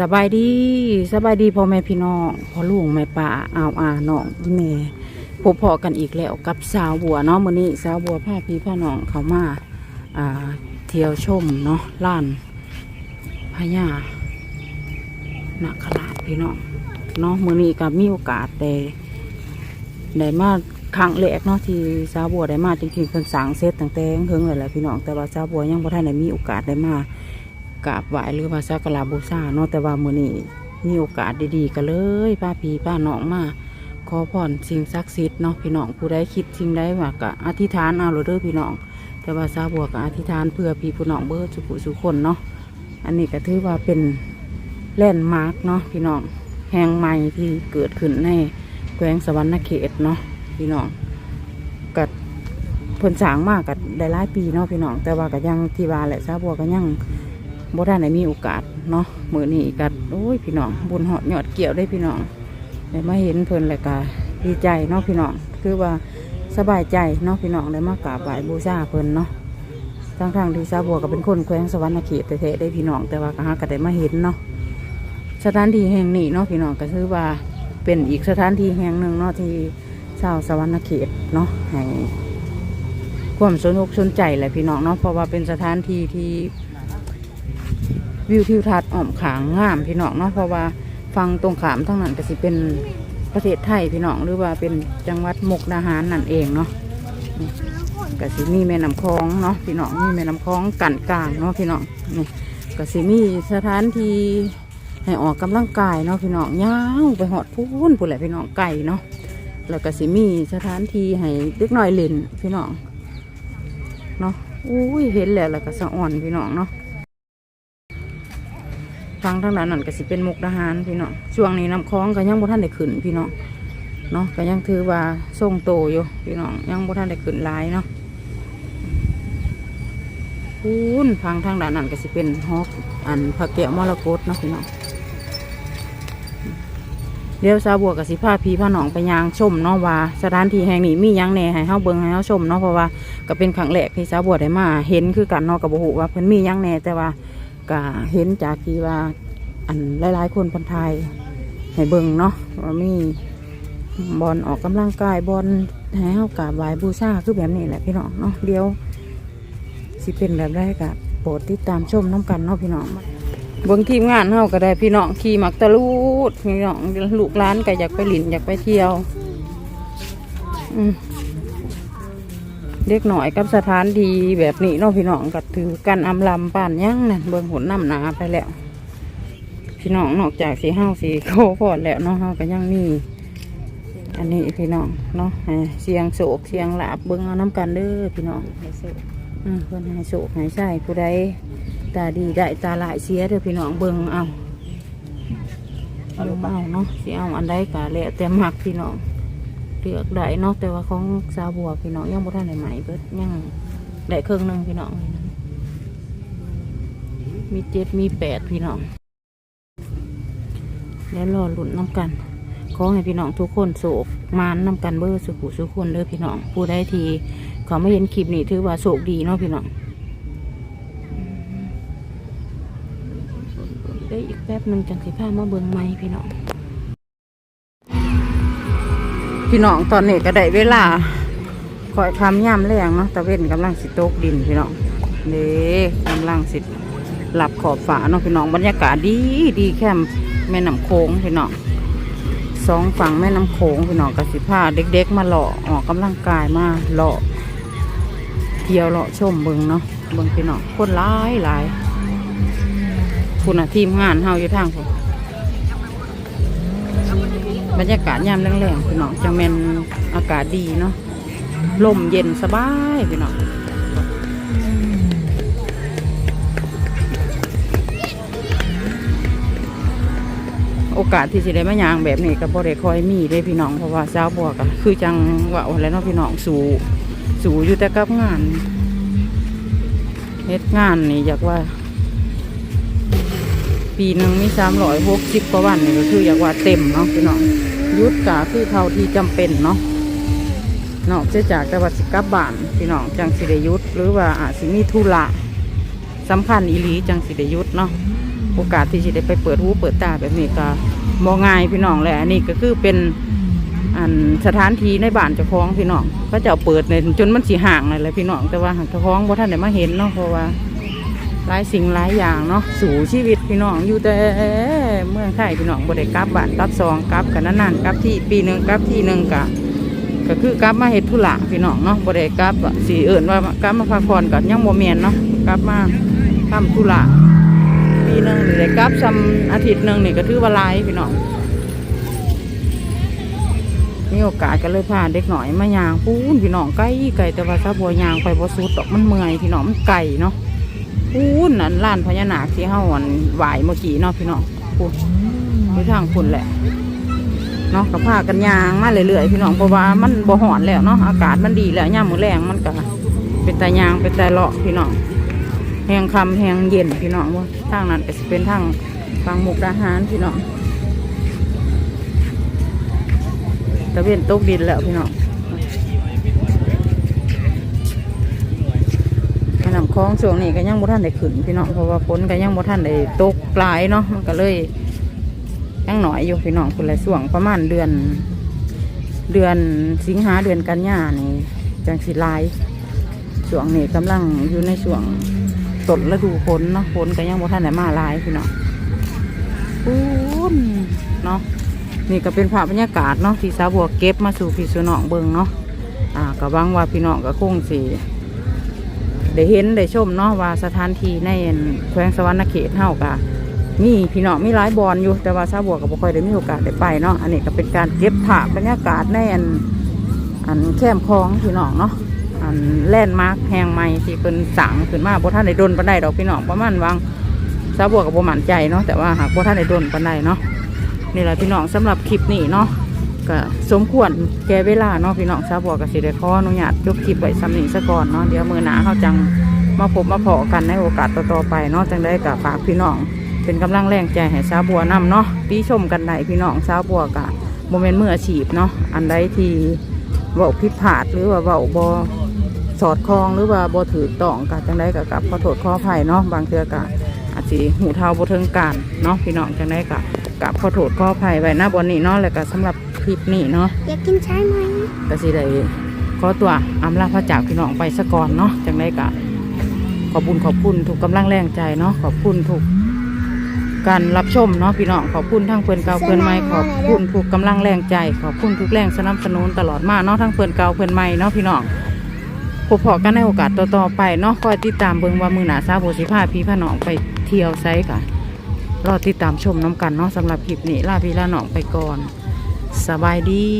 สบายดีสบายดีพ่อแม่พี่น้องพ่อลุงแม่ป้าอาวอาน้องอีแม่พบพอกันอีกแล้วกับสาวบัวเนาะมื้อนี้สาวบัวพาพี่พาน้องเขามาอ่าเที่ยวชมเนาะล้านพญานาคราชพี่น้องเนาะมื้อนี้ก็มีโอกาสได้ได้มาครั้งแรกเนาะที่สาวบัวได้มาจริงๆเพิ่นสร้างเสร็ตั้งแต่เฮิงเลายแหละพี่น้องแต่ว่าสาวบัวยังบ่ทันได้มีโอกาสได้มา กราบไหว้หรือว่าสักการะบูชาเนาะแต่ว่ามื้อนี้มีโอกาสดีๆก็เลยป้าพีป้าน้องมาขอพรสิ่งศักดิ์สิทธิ์เนาะพี่น้องผู้ใดคิดสิ่งใดว่าก็อธิษฐานเอาโลดเด้อพี่น้อง แต่ว่าซาบัวก็อธิษฐานเพื่อพี่ผู้น้องเบิดสุขุสุขคนเนาะอันนี้ก็ถือว่าเป็นแลนด์มาร์กเนาะพี่น้องแห่งใหม่ที่เกิดขึ้นในแขวงสวรรณเขตเนาะพี่น้องกัดเพิ่นสางมากกัได้หลายปีเนาะพี่น้องแต่ว่าก็ยังที่ว่าแหละซาบัวก็ยัง บ่ได้ไหนมีโอกาสเนาะมือนี้กัโอ้ยพี่น้องบุญหอดยอดเกี่ยวได้พี่น้องได้มาเห็นเพลินแล้วก็ดีใจเนาะพี่น้องคือว่าสบายใจเนาะพี่น้องได้มากราบไหว้บูชาเพลินเนาะทั้งทางที่ซาบัวก็เป็นคนแขวงสวรรณเขตแท้ๆได้พี่น้องแต่ว่าก็หาก็ได้มาเห็นเนาะสถานที่แห่งนี้เนาะพี่น้องก็คือว่าเป็นอีกสถานที่แห่งหนึ่งเนาะที่ชาวสวรรณเขตเนาะให้ความสนุกสนใจแหละพี่น้องเนาะเพราะว่าเป็นสถานที่ที่ วิวทิวทัศน์อ่อมขางงามพี่น้องเนาะเพราะว่าฟังตรงขามทั้งนั้นก็สิเป็นประเทศไทยพี่น้องหรือว่าเป็นจังหวัดมุกดาหารนั่นเองเนาะก็สิมีแม่น้ำคลองเนาะพี่น้องมีแม่น้ำคลองกันกลางเนาะพี่น้องนี่ก็สิมีสถานที่ให้ออกกำลังกายเนาะพี่น้องยาวไปหอดพูนพูนแหละพี่น้องไก่เนาะแล้วก็สิมีสถานที่ให้เด็กน้อยเล่นพี่น้องเนาะอุ้ยเห็นแล้วแล้วก็สะอ่อนพี่น้องเนาะ ทางทางด้านนั้นก็สิเป็นมุกดาหารพี่เน้องช่วงนี้น้ำคลองก็ยังบ่ทันได้ขึ้นพี่เน้องเนาะก็ยังถือว่าทรงโตอยู่พี่น้องยังบ่ทันได้ขึ้นหลายเนาะพูนทางทางด้านนั้นก็สิเป็นฮอกอันพระแก้วมรกตเนาะพี่น้องเดี๋ยวสาวบัวกับสิพาพี่พาน้องไปยางชมเนาะว่าสถานที่แห่งนี้มียังแหน่ให้เฮาเบิ่งให้เฮาชมเนาะเพราะว่าก็เป็นครั้งแรกที่สาวบัวได้มาเห็นคือกันเนาะก็บ่ฮู้ว่าเพิ่นมียังแหน่แต่ว่า ก็เห็นจากที่ว่าอันหลายๆ คนคนไทยให้เบิ่งเนาะว่ามีบอลออกกำลังกายบอลให้เฮากราบไหว้บูชาคือแบบนี้แหละพี่น้องเนาะเดี๋ยวสิเป็นแบบได้กับโปรดติดตามชมน้ำกันเนาะพี่น้องเบิ่งทีมงานเฮาก็ได้พี่น้องขี่มักตะลูดพี่น้องลูกหลานก็อยากไปหลินอยากไปเที่ยว อืม เด็กหน่อยกับสถานดีแบบนี้เนาะพี่น้องก็ถือกันอำลำป่านยังนั่นเบิ่งหุ่นน้ำหนาไปแล้ว พี่น้องนอกจากสีห้าสีโคพอดแล้วเนาะเฮาก็ยังมี อันนี้พี่น้องเนาะเสียงโศกเสียงหลาบเบิ่งเอาน้ำกันเด้อพี่น้องอืมเพิ่นให้โศกให้ใส่ผู้ใดตาดีได้ตาหลายเสียเด้อพี่น้องเบิ่งเอาเอาเอาเนาะสิเอาอันใดก็แล้วแต่มักพี่น้อง เลือกได้เนาะแต่ว่าของสาวบัวพี่น้องยังบ่ทันได้ใหม่เบิดยังได้เครื่องหนึงพี่น้องมีเจ็ดมีแปดพี่น้องแล้วรอหลุนน้ำกันขอให้พี่น้องทุกคนโศกมานน้ำกันเบอร์สุขุสุขคนเด้อพี่น้องผู้ใดทีเขาไม่เห็นคลิปนี้ถือว่าโศกดีเนาะพี่น้องได้อีกแป๊บหนึ่งจังสิพามาเบิ่งไม้พี่น้อง พี่น้องตอนนี้ก็ได้เวลาคอยทำย่ำแรงเนาะตะเว้นกำลังสิโตกดินพี่น้องเด้กำลังสิหลับขอบฝาเนาะพี่น้องบรรยากาศดีดีแค่แม่น้ำโขงพี่น้องสองฝั่งแม่น้ำโขงพี่น้องกับสิผ้าเด็ก ๆ มาเลาะออกกำลังกายมาเลาะเที่ยวเลาะชมเบิงเนาะเบิงพี่น้องคนหลายหลายคุณอะทีมงานเฮาอยู่ทางผม บรรยากาศยามแรงๆพี่น้องจังแมนอากาศดีเนาะลมเย็นสบายพี่น้องโอกาสที่สิได้มายางแบบนี้ก็บ่ได้คอยมีเลยพี่น้องเพราะว่าสาบวก็คือจังว่าอะไรเนาะพี่น้องสู่สู่อยู่แต่กับงานเฮ็ดงานนี่อยากว่า ปีหนึ่งมีสามร้อยหกสิบกว่าวันนี่ก็คืออยากว่าเต็มเนาะพี่น้อง ยุดกะคือเท่าที่จำเป็นเนาะนอกจากแต่ว่าสิกลับบ้านพี่น้องจังสิได้ยุดหรือว่าอาจสิมีธุระสำคัญอีหลีจังสิได้ยุดเนาะโอกาสที่จะได้ไปเปิดหูเปิดตาแบบนี้ก็มองง่ายพี่น้องแหละอันนี้ก็คือเป็นอันสถานที่ในบ้านเจ้าของพี่น้องก็จะเปิดในจนมันสีห่างเลยแหละพี่น้องแต่ว่าหากเจ้าของบ่ท่านได้มาเห็นเนาะเพราะว่า หลายสิ่งหลายอย่างเนาะสู่ชีวิตพี่น้องอยู่แต่เมืองไทยพี่น้องบ่ได้กลับบ้านกลับซองกลับกันนานๆกลับที่ปีหนึ่งกลับที่หนึ่งกะก็คือกลับมาเฮ็ดธุระพี่น้องเนาะบ่ได้กลับสิเอิ้นว่ากลับมาพักผ่อนก็ยังบ่แม่นเนาะกลับมาทำธุระปีหนึ่งนี่ได้กลับซ้ำอาทิตย์หนึ่งนี่ก็ถือว่าลายพี่น้องมีโอกาสก็เลยพาเด็กหน่อยมาย่างปูนพี่น้องไกลไกลแต่ว่าซาบัวยางไปบ่สุดดอกมันเมื่อยพี่น้องมันไกลเนาะ ปูนนั่นลานพญานาคที่เฮาอันไหวเมื่อกี้เนาะพี่น้องปูนอยู่ทางพุ่นแหละเนาะก็พากันยางมาเรื่อยๆพี่น้องเพราะว่ามันบ่หอนแล้วเนาะอากาศมันดีแล้วย่ามมื้อแรงมันก็เป็นตายางเป็นตาเลาะพี่น้องแหงคำแหงเย็นพี่น้องว่าทางนั้นก็สิเป็นทางฟังมุกดาหารพี่น้องตะเวนตกดินแล้วพี่น้อง แม่น้ำคลองช่วงนี้ก็ยังบ่ทันได้ขึ้นพี่น้องเพราะว่าฝนก็ยังบ่ทันได้ตกปลายเนาะมันก็เลยยังหน่อยอยู่พี่น้องคนละส่วงประมาณเดือน เดือนสิงหาเดือนกันยานี่จังสิหลายช่วงนี้กำลังอยู่ในช่วงตดฤดูฝนเนาะฝนก็ยังบ่ทันได้มาลายพี่น้องปูนเนาะนี่ก็เป็นภาพบรรยากาศเนาะที่สาวบัวเก็บมาสู่พี่สู่น้องเบิงเนาะอ่าก็หวังว่าพี่น้องก็คงสิ ได้เห็นได้ชมเนาะว่าสถานที่ในแขวงสวรรณเขตเฮากะมีพี่น้องมีหลายบอลอยู่แต่ว่าซาบัวกับบ่ค่อยได้มีโอกาสได้ไปเนาะอันนี้ก็เป็นการเก็บภาพบรรยากาศในอันอันแคมคลองพี่น้องเนาะอันแลนด์มาร์คแห่งใหม่ที่เป็นสั่งขึ้นมาบ่ท่านได้ดนปานใดดอกพี่น้องประมาณวางซาบัวกับบ่มั่นใจเนาะแต่ว่าหากบ่ท่านได้ดนปานใดเนาะนี่แหละพี่น้องสำหรับคลิปนี้เนาะ ก็สมควรแก่เวลาเนาะพี่น้องซาบัวก็สิได้ขออนุญาตยกคลิปไว้ซ้ำนีซะก่อนเนาะเดี๋ยวมือหนาเขาจังมาพบมาพอกันในโอกาสต่อๆไปเนาะจังได้กับฝากพี่น้อง เป็นกำลังแรงใจให้สาวบัวนำเนาะตีชมกันได้พี่น้องสาวบัวกะโมเมนต์มืออาชีพเนาะอันใดที่เว้าผิดพลาดหรือว่าเว้าบอสอดคล้องหรือว่าบอถือต้องกะจังได้กะกับขอโทษขออภัยเนาะบางเทือกะอาจสิหูเทาบ่เทิงการเนาะพี่น้องจังได้กะกับขอโทษขออภัยไว้หน้าบนนี้เนาะแล้วก็สำหรับ คลิปนี้เนาะอยากกินใช่ไหมก็สิได้ขอตัวอำลาพระจากพี่น้องไปสะก่อนเนาะจังได้กะขอบคุญขอบคุณทุกกำลังแรงใจเนาะขอบคุณทุกการรับชมเนาะพี่น้องขอบคุณทั้งเพื่อนเก่าเพื่อนใหม่ขอบคุณทุกกำลังแรงใจ ขอบคุณทุกแรงสนับสนุนตลอดมาเนาะทั้งเพื่อนเก่าเพื่อนใหม่เนาะพี่น้องพบพอกันในโอกาสต่อๆไปเนาะคอยติดตามเบิ่งว่ามือหนาซาโบสิพาพี่พาน้องไปเที่ยวไซค่ะรอติดตามชมน้ำกันเนาะสำหรับคลิปนี้ลาพี่ลาน้องไปก่อน สบายดี